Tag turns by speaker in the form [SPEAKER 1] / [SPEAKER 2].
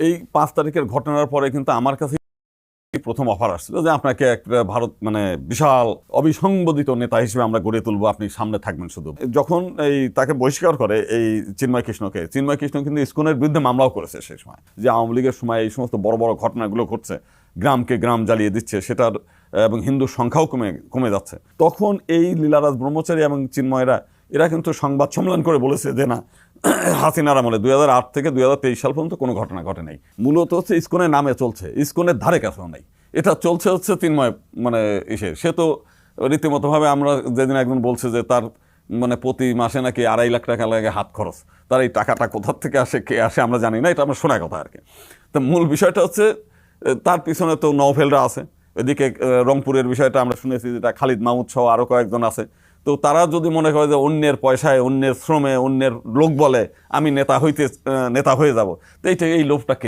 [SPEAKER 1] এই পাঁচ তারিখের ঘটনার পরে কিন্তু আমার কাছে প্রথম অফার আসছিল যে আপনাকে একটা ভারত মানে বিশাল অবিসংবাদিত নেতা হিসেবে আমরা গড়ে তুলবো, আপনি সামনে থাকবেন শুধু। যখন এই তাকে বহিষ্কার করে এই চিন্ময় কৃষ্ণকে, চিন্ময় কৃষ্ণ কিন্তু ইস্কনের বিরুদ্ধে মামলাও করেছে সেই সময়, যে আওয়ামী লীগের সময় এই সমস্ত বড় বড় ঘটনাগুলো ঘটছে, গ্রামকে গ্রাম জ্বালিয়ে দিচ্ছে, সেটার এবং হিন্দুর সংখ্যাও কমে কমে যাচ্ছে। তখন এই লীলারাজ ব্রহ্মচারী এবং চিন্ময়রা, এরা কিন্তু সংবাদ সম্মেলন করে বলেছে যে না হাসিনার আমলে দুই হাজার আট থেকে দুই হাজার তেইশ সাল পর্যন্ত কোনো ঘটনা ঘটে নাই। মূলত হচ্ছে ইস্কনের নামে চলছে, ইস্কনের ধারে কাছেও নাই। এটা চলছে হচ্ছে তিনময় মানে ইসে। সে তো রীতিমতোভাবে আমরা যেদিন একজন বলছে যে তার মানে প্রতি মাসে নাকি আড়াই লাখ টাকা লাগে হাত খরচ, তার এই টাকাটা কোথার থেকে আসে, কে আসে আমরা জানি না, এটা আমরা শোনা কথা আর কি। তো মূল বিষয়টা হচ্ছে তার পিছনে তো নওফেলরা আছে। এদিকে রংপুরের বিষয়টা আমরা শুনেছি যেটা খালিদ মাহমুদ সহ আরও কয়েকজন আছে। তো তারা যদি মনে করে যে অন্যের পয়সায়, অন্যের শ্রমে, অন্যের লোক বলে, আমি নেতা হইতে নেতা হয়ে যাব, তো এইটা, এই লোভটা কে